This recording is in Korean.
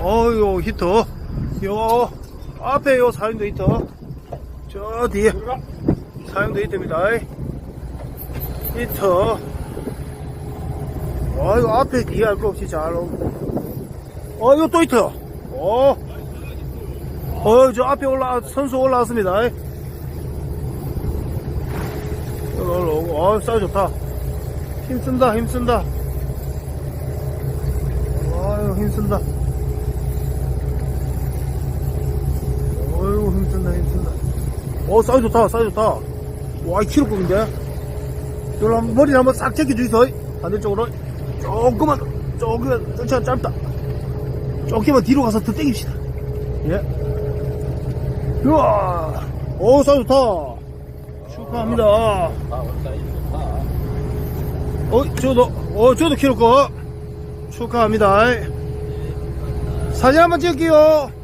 어유 히터. 요 앞에 요 사용도 히터. 저 뒤에 사용도 히터입니다. 히터. 어, 이거 앞에 뒤에 할 거 없이 잘 오고. 어, 이거 또 히터. 어. 어, 저 앞에 올라, 선수 올라왔습니다. 올라오고, 어, 사이 좋다. 힘쓴다, 힘쓴다. 아유, 힘쓴다. 어이구, 힘쓴다, 힘쓴다. 어, 사이 좋다, 사이 좋다. 와, 이 키로급인데? 여기 한번 머리 한번 싹 제껴주이소. 반대쪽으로. 조금만, 조금만, 좀 짧다. 조금만 뒤로 가서 더 땡깁시다. 예. 우와, 오, 사이 좋다. 축하합니다. 어, 저도, 어, 저도 키로급. 축하합니다. 사진 한번 찍을게요.